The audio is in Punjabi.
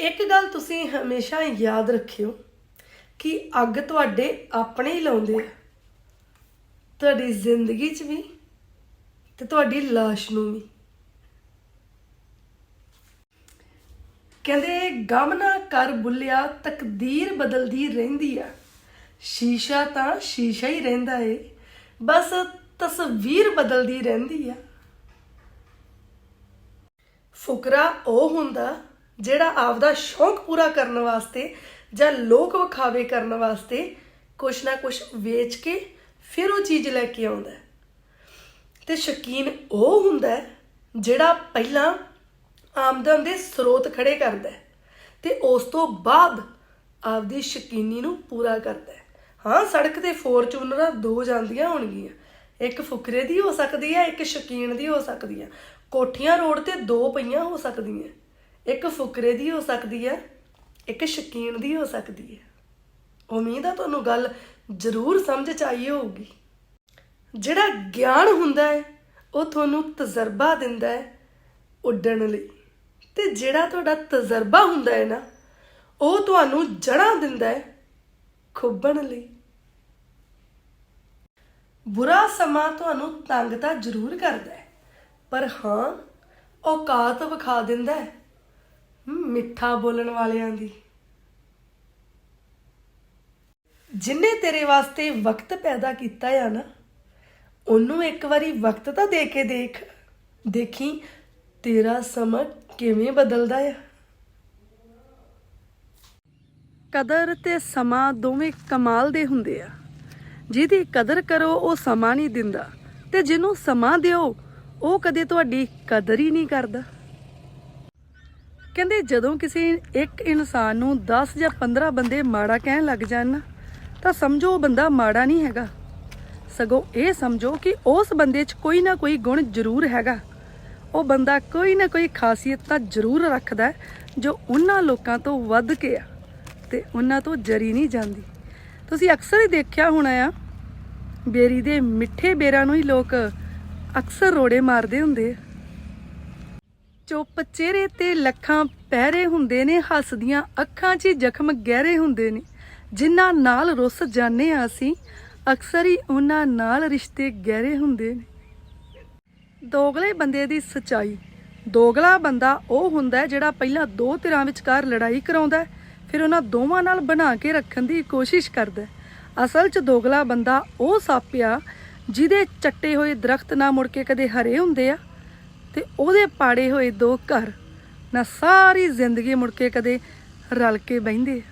ਇੱਕ ਗੱਲ ਤੁਸੀਂ ਹਮੇਸ਼ਾ ਯਾਦ ਰੱਖਿਓ ਕਿ ਅੱਗ ਤੁਹਾਡੇ ਆਪਣੇ ਹੀ ਲਾਉਂਦੇ ਆ। ਤੁਹਾਡੀ ਜ਼ਿੰਦਗੀ 'ਚ ਵੀ ਤੇ ਤੁਹਾਡੀ ਲਾਸ਼ ਨੂੰ ਵੀ। ਕਹਿੰਦੇ, ਗਮ ਨਾ ਕਰ ਬੁੱਲਿਆ, ਤਕਦੀਰ ਬਦਲਦੀ ਰਹਿੰਦੀ ਆ। ਸ਼ੀਸ਼ਾ ਤਾਂ ਸ਼ੀਸ਼ਾ ਹੀ ਰਹਿੰਦਾ ਏ, ਬਸ ਤਸਵੀਰ ਬਦਲਦੀ ਰਹਿੰਦੀ ਆ। ਫੁਕਰਾ ਉਹ ਹੁੰਦਾ ਜਿਹੜਾ ਆਪਦਾ ਸ਼ੌਂਕ ਪੂਰਾ ਕਰਨ ਵਾਸਤੇ ਜਾਂ ਲੋਕ ਵਿਖਾਵੇ ਕਰਨ ਵਾਸਤੇ ਕੁਛ ਨਾ ਕੁਛ ਵੇਚ ਕੇ ਫਿਰ ਉਹ ਚੀਜ਼ ਲੈ ਕੇ ਆਉਂਦਾ ਹੈ। ਤੇ ਸ਼ਕੀਨ ਉਹ ਹੁੰਦਾ ਜਿਹੜਾ ਪਹਿਲਾਂ ਆਮਦਨ ਦੇ ਸਰੋਤ ਖੜੇ ਕਰਦਾ ਹੈ ਤੇ ਉਸ ਤੋਂ ਬਾਅਦ ਆਪਦੀ ਸ਼ਕੀਨੀ ਨੂੰ ਪੂਰਾ ਕਰਦਾ ਹਾਂ, ਸੜਕ ਤੇ ਫੋਰਚੂਨਰਾਂ ਦੋ ਜਾਂਦੀਆਂ ਹੋਣਗੀਆਂ। ਇੱਕ ਫੁਕਰੇ ਦੀ ਹੋ ਸਕਦੀ ਹੈ, ਇੱਕ ਸ਼ਕੀਨ ਦੀ ਹੋ ਸਕਦੀ ਹੈ। ਕੋਠੀਆਂ ਰੋਡ ਤੇ ਦੋ ਪਈਆਂ ਹੋ ਸਕਦੀਆਂ। ਇੱਕ ਫੁਕਰੇ ਦੀ ਹੋ ਸਕਦੀ ਹੈ, ਇੱਕ ਸ਼ਕੀਨ ਦੀ ਹੋ ਸਕਦੀ ਹੈ। ਉਮੀਦ ਆ ਤੁਹਾਨੂੰ ਗੱਲ ਜ਼ਰੂਰ ਸਮਝ ਚ ਆਈ ਹੋਊਗੀ। ਜਿਹੜਾ ਗਿਆਨ ਹੁੰਦਾ ਹੈ, ਉਹ ਤੁਹਾਨੂੰ ਤਜਰਬਾ ਦਿੰਦਾ ਹੈ ਉੱਡਣ ਲਈ। ਤੇ ਜਿਹੜਾ ਤੁਹਾਡਾ ਤਜਰਬਾ ਹੁੰਦਾ ਹੈ ਨਾ, ਉਹ ਤੁਹਾਨੂੰ ਜੜਾਂ ਦਿੰਦਾ ਹੈ ਖੁੱਬਣ ਲਈ। ਬੁਰਾ ਸਮਾਂ ਤੁਹਾਨੂੰ ਤੰਗ ਤਾਂ ਜ਼ਰੂਰ ਕਰਦਾ ਹੈ, ਪਰ ਹਾਂ, ਔਕਾਤ ਵਿਖਾ ਦਿੰਦਾ ਹੈ। ਹਮ, ਮਿੱਠਾ ਬੋਲਣ ਵਾਲਿਆਂ ਦੀ। ਜਿਨੇ ਤੇਰੇ ਵਾਸਤੇ ਵਕਤ ਪੈਦਾ ਕੀਤਾ ਆ ਨਾ ਉਹਨੂੰ ਇੱਕ ਵਾਰੀ ਵਕਤ ਤਾਂ ਦੇ ਕੇ ਦੇਖ। ਦੇਖੀ ਤੇਰਾ ਸਮਾਂ ਕਿਵੇਂ ਬਦਲਦਾ ਆ। ਕਦਰ ਤੇ ਸਮਾਂ ਦੋਵੇਂ ਕਮਾਲ ਦੇ ਹੁੰਦੇ ਆ। ਜਿਹਦੀ ਕਦਰ ਕਰੋ ਉਹ ਸਮਾਂ ਨਹੀਂ ਦਿੰਦਾ। ਤੇ ਜਿਹਨੂੰ ਸਮਾਂ ਦਿਓ ਉਹ ਕਦੇ ਤੁਹਾਡੀ ਕਦਰ ਹੀ ਨਹੀਂ ਕਰਦਾ। ਕਹਿੰਦੇ ਜਦੋਂ ਕਿਸੇ ਇੱਕ ਇਨਸਾਨ ਨੂੰ 10 ਜਾਂ 15 ਬੰਦੇ ਮਾੜਾ ਕਹਿਣ ਲੱਗ ਜਾਣ ਤਾਂ ਸਮਝੋ ਉਹ ਬੰਦਾ ਮਾੜਾ ਨਹੀਂ ਹੈਗਾ। ਸਗੋਂ ਇਹ ਸਮਝੋ ਕਿ ਉਸ ਬੰਦੇ 'ਚ ਕੋਈ ਨਾ ਕੋਈ ਗੁਣ ਜ਼ਰੂਰ ਹੈਗਾ। ਉਹ ਬੰਦਾ ਕੋਈ ਨਾ ਕੋਈ ਖਾਸੀਅਤ ਤਾਂ ਜ਼ਰੂਰ ਰੱਖਦਾ ਜੋ ਉਹਨਾਂ ਲੋਕਾਂ ਤੋਂ ਵੱਧ ਕੇ ਆ ਤੇ ਉਹਨਾਂ ਤੋਂ ਜਰੀ ਨਹੀਂ ਜਾਂਦੀ। ਤੁਸੀਂ ਅਕਸਰ ਹੀ ਦੇਖਿਆ ਹੋਣਾ ਆ, ਬੇਰੀ ਦੇ ਮਿੱਠੇ ਬੇਰਾਂ ਨੂੰ ਹੀ ਲੋਕ ਅਕਸਰ ਰੋੜੇ ਮਾਰਦੇ ਹੁੰਦੇ ਆ। ਚੁੱਪ ਚਿਹਰੇ ਤੇ ਲੱਖਾਂ ਪਹਿਰੇ ਹੁੰਦੇ ਨੇ, ਹੱਸਦੀਆਂ ਅੱਖਾਂ 'ਚ ਜ਼ਖਮ ਗਹਿਰੇ ਹੁੰਦੇ ਨੇ। ਜਿਨ੍ਹਾਂ ਨਾਲ ਰੁੱਸ ਜਾਂਦੇ ਆ ਅਸੀਂ, ਅਕਸਰ ਹੀ ਉਹਨਾਂ ਨਾਲ ਰਿਸ਼ਤੇ ਗਹਿਰੇ ਹੁੰਦੇ ਨੇ। ਦੋਗਲੇ ਬੰਦੇ ਦੀ ਸਚਾਈ। ਦੋਗਲਾ ਬੰਦਾ ਉਹ ਹੁੰਦਾ ਜਿਹੜਾ ਪਹਿਲਾਂ ਦੋ ਧਿਰਾਂ ਵਿਚਕਾਰ ਲੜਾਈ ਕਰਾਉਂਦਾ ਫਿਰ ਉਹਨਾਂ ਦੋਵਾਂ ਨਾਲ ਬਣਾ ਕੇ ਰੱਖਣ ਦੀ ਕੋਸ਼ਿਸ਼ ਕਰਦਾ ਅਸਲ 'ਚ ਦੋਗਲਾ ਬੰਦਾ ਉਹ ਸੱਪ ਜਿਹਦੇ ਚੱਟੇ ਹੋਏ ਦਰਖਤ ਨਾ ਮੁੜ ਕੇ ਕਦੇ ਹਰੇ ਹੁੰਦੇ ਆ। ਤੇ ਉਹਦੇ ਪਾੜੇ ਹੋਏ ਦੋ ਘਰ ਨਾ ਸਾਰੀ ਜ਼ਿੰਦਗੀ ਮੁੜ ਕੇ ਕਦੇ ਰਲ ਕੇ ਬਹਿੰਦੇ